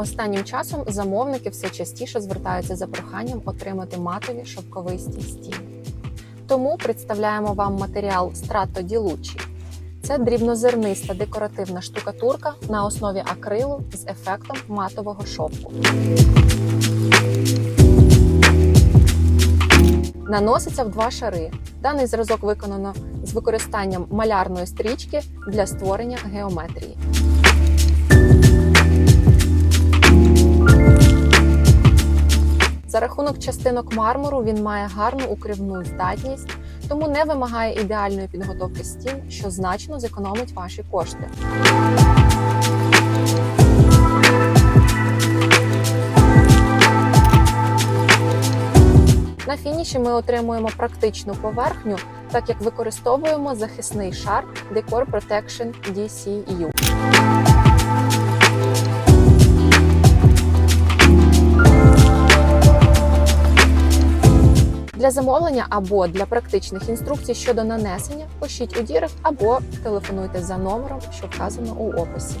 Останнім часом замовники все частіше звертаються за проханням отримати матові шовковисті стіни. Тому представляємо вам матеріал Strato di Luci. Це дрібнозерниста декоративна штукатурка на основі акрилу з ефектом матового шовку. Наноситься в два шари. Даний зразок виконано з використанням малярної стрічки для створення геометрії. За рахунок частинок мармуру він має гарну укривну здатність, тому не вимагає ідеальної підготовки стін, що значно зекономить ваші кошти. На фініші ми отримуємо практичну поверхню, так як використовуємо захисний шар Decor Protection DCU. Для замовлення або для практичних інструкцій щодо нанесення пишіть у Дірект або телефонуйте за номером, що вказано у описі.